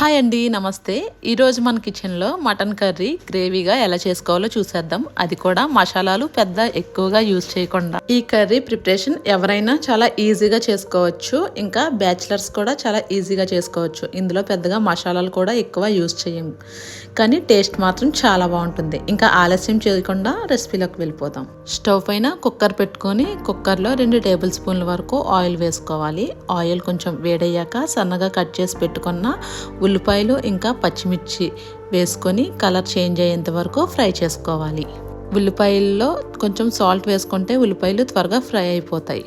Hi అండి నమస్తే. ఈరోజు మన కిచెన్లో మటన్ కర్రీ గ్రేవీగా ఎలా చేసుకోవాలో చూసేద్దాం. అది కూడా మసాలాలు పెద్ద ఎక్కువగా యూజ్ చేయకుండా. ఈ కర్రీ ప్రిపరేషన్ ఎవరైనా చాలా ఈజీగా చేసుకోవచ్చు. ఇంకా బ్యాచిలర్స్ కూడా చాలా ఈజీగా చేసుకోవచ్చు. ఇందులో పెద్దగా మసాలాలు కూడా ఎక్కువ యూజ్ చేయం. కానీ టేస్ట్ మాత్రం చాలా బాగుంటుంది. ఇంకా ఆలస్యం చేయకుండా రెసిపీలోకి వెళ్ళిపోతాం స్టవ్ పైన కుక్కర్ పెట్టుకొని కుక్కర్లో రెండు టేబుల్ స్పూన్ల వరకు ఆయిల్ వేసుకోవాలి. ఆయిల్ కొంచెం వేడయ్యాక సన్నగా కట్ చేసి పెట్టుకున్న ఉల్లిపాయలు ఇంకా పచ్చిమిర్చి వేసుకొని కలర్ చేంజ్ అయ్యేంత వరకు ఫ్రై చేసుకోవాలి. ఉల్లిపాయల్లో కొంచెం సాల్ట్ వేసుకుంటే ఉల్లిపాయలు త్వరగా ఫ్రై అయిపోతాయి.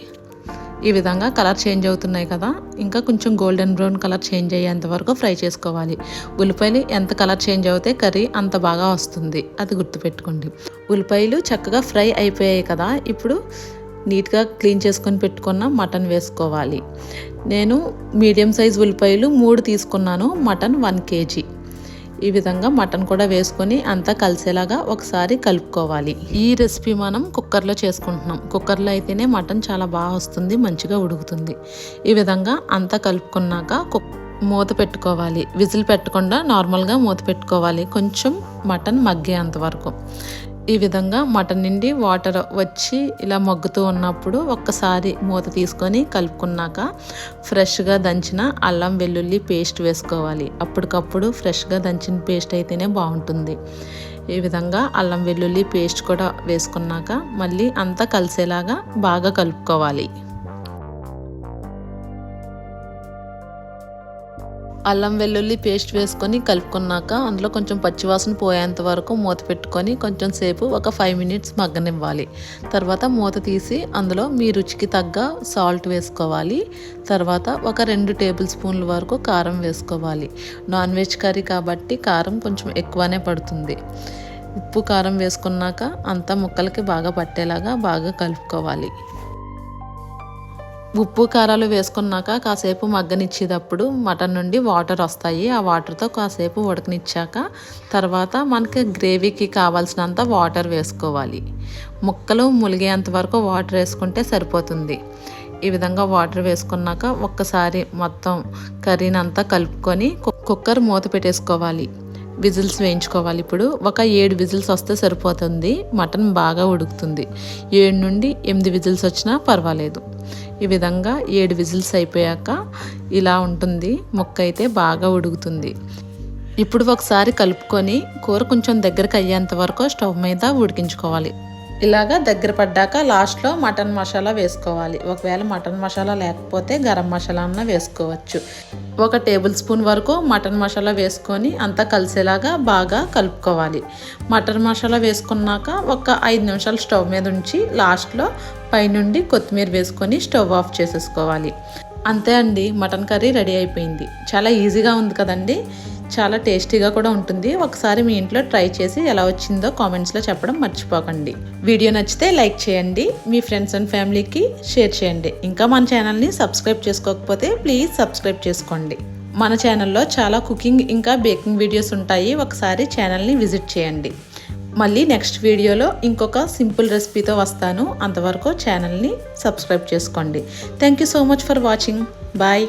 ఈ విధంగా కలర్ చేంజ్ అవుతున్నాయి కదా ఇంకా కొంచెం గోల్డెన్ బ్రౌన్ కలర్ చేంజ్ అయ్యేంత వరకు ఫ్రై చేసుకోవాలి. ఉల్లిపాయలు ఎంత కలర్ చేంజ్ అవుతే కర్రీ అంత బాగా వస్తుంది. అది గుర్తుపెట్టుకోండి. ఉల్లిపాయలు చక్కగా ఫ్రై అయిపోయాయి కదా ఇప్పుడు నీట్గా క్లీన్ చేసుకొని పెట్టుకున్న మటన్ వేసుకోవాలి. నేను మీడియం సైజ్ ఉల్లిపాయలు మూడు తీసుకున్నాను మటన్ వన్ కేజీ. ఈ విధంగా మటన్ కూడా వేసుకొని అంతా కలిసేలాగా ఒకసారి కలుపుకోవాలి. ఈ రెసిపీ మనం కుక్కర్లో చేసుకుంటున్నాం. కుక్కర్లో అయితేనే మటన్ చాలా బాగా వస్తుంది మంచిగా ఉడుకుతుంది. ఈ విధంగా అంతా కలుపుకున్నాక కుక్ మూత పెట్టుకోవాలి. విజిల్ పెట్టకుండా నార్మల్గా మూత పెట్టుకోవాలి. కొంచెం మటన్ మగ్గేంత వరకు. ఈ విధంగా మటన్ నుండి వాటర్ వచ్చి ఇలా మగ్గుతూ ఉన్నప్పుడు ఒక్కసారి మూత తీసుకొని కలుపుకున్నాక ఫ్రెష్గా దంచిన అల్లం వెల్లుల్లి పేస్ట్ వేసుకోవాలి. అప్పటికప్పుడు ఫ్రెష్గా దంచిన పేస్ట్ అయితేనే బాగుంటుంది. ఈ విధంగా అల్లం వెల్లుల్లి పేస్ట్ కూడా వేసుకున్నాక మళ్ళీ అంతా కలిసేలాగా బాగా కలుపుకోవాలి. అల్లం వెల్లుల్లి పేస్ట్ వేసుకొని కలుపుకున్నాక అందులో కొంచెం పచ్చివాసన పోయేంత వరకు మూత పెట్టుకొని కొంచెం సేపు ఒక ఫైవ్ మినిట్స్ మగ్గనివ్వాలి. తర్వాత మూత తీసి అందులో మీ రుచికి తగ్గ సాల్ట్ వేసుకోవాలి. తర్వాత ఒక రెండు టేబుల్ స్పూన్ల వరకు కారం వేసుకోవాలి. నాన్ వెజ్ కర్రీ కాబట్టి కారం కొంచెం ఎక్కువనే పడుతుంది. ఉప్పు కారం వేసుకున్నాక అంతా ముక్కలకి బాగా పట్టేలాగా బాగా కలుపుకోవాలి. ఉప్పు కారాలు వేసుకున్నాక కాసేపు మగ్గనిచ్చేటప్పుడు మటన్ నుండి వాటర్ వస్తాయి. ఆ వాటర్తో కాసేపు ఉడకనిచ్చాక తర్వాత మనకి గ్రేవీకి కావాల్సినంత వాటర్ వేసుకోవాలి. ముక్కలు ములిగేంత వరకు వాటర్ వేసుకుంటే సరిపోతుంది. ఈ విధంగా వాటర్ వేసుకున్నాక ఒక్కసారి మొత్తం కర్రీని అంతా కలుపుకొని కుక్కర్ మూత పెట్టేసుకోవాలి. విజిల్స్ వేయించుకోవాలి. ఇప్పుడు ఒక ఏడు విజిల్స్ వస్తే సరిపోతుంది. మటన్ బాగా ఉడుకుతుంది. ఏడు నుండి ఎనిమిది విజిల్స్ వచ్చినా పర్వాలేదు. ఈ విధంగా ఏడు విజిల్స్ అయిపోయాక ఇలా ఉంటుంది. ముక్క అయితే బాగా ఉడుకుతుంది. ఇప్పుడు ఒకసారి కలుపుకొని కూర కొంచెం దగ్గరకు అయ్యేంత వరకు స్టవ్ మీద ఉడికించుకోవాలి. ఇలాగా దగ్గర పడ్డాక లాస్ట్లో మటన్ మసాలా వేసుకోవాలి. ఒకవేళ మటన్ మసాలా లేకపోతే గరం మసాలా అన్న వేసుకోవచ్చు. ఒక టేబుల్ స్పూన్ వరకు మటన్ మసాలా వేసుకొని అంతా కలిసేలాగా బాగా కలుపుకోవాలి. మటన్ మసాలా వేసుకున్నాక ఒక ఐదు నిమిషాలు స్టవ్ మీద ఉంచి లాస్ట్లో పైనుండి కొత్తిమీర వేసుకొని స్టవ్ ఆఫ్ చేసేసుకోవాలి. అంతే అండి మటన్ కర్రీ రెడీ అయిపోయింది. చాలా ఈజీగా ఉంది కదండి? చాలా టేస్టీగా కూడా ఉంటుంది. ఒకసారి మీ ఇంట్లో ట్రై చేసి ఎలా వచ్చిందో కామెంట్స్లో చెప్పడం మర్చిపోకండి. వీడియో నచ్చితే లైక్ చేయండి. మీ ఫ్రెండ్స్ అండ్ ఫ్యామిలీకి షేర్ చేయండి. ఇంకా మన ఛానల్ని సబ్స్క్రైబ్ చేసుకోకపోతే ప్లీజ్ సబ్స్క్రైబ్ చేసుకోండి. మన ఛానల్లో చాలా కుకింగ్ ఇంకా బేకింగ్ వీడియోస్ ఉంటాయి. ఒకసారి ఛానల్ని విజిట్ చేయండి. మళ్ళీ నెక్స్ట్ వీడియోలో ఇంకొక సింపుల్ రెసిపీతో వస్తాను. అంతవరకు ఛానల్ని సబ్స్క్రైబ్ చేసుకోండి. Thank you so much for watching. Bye.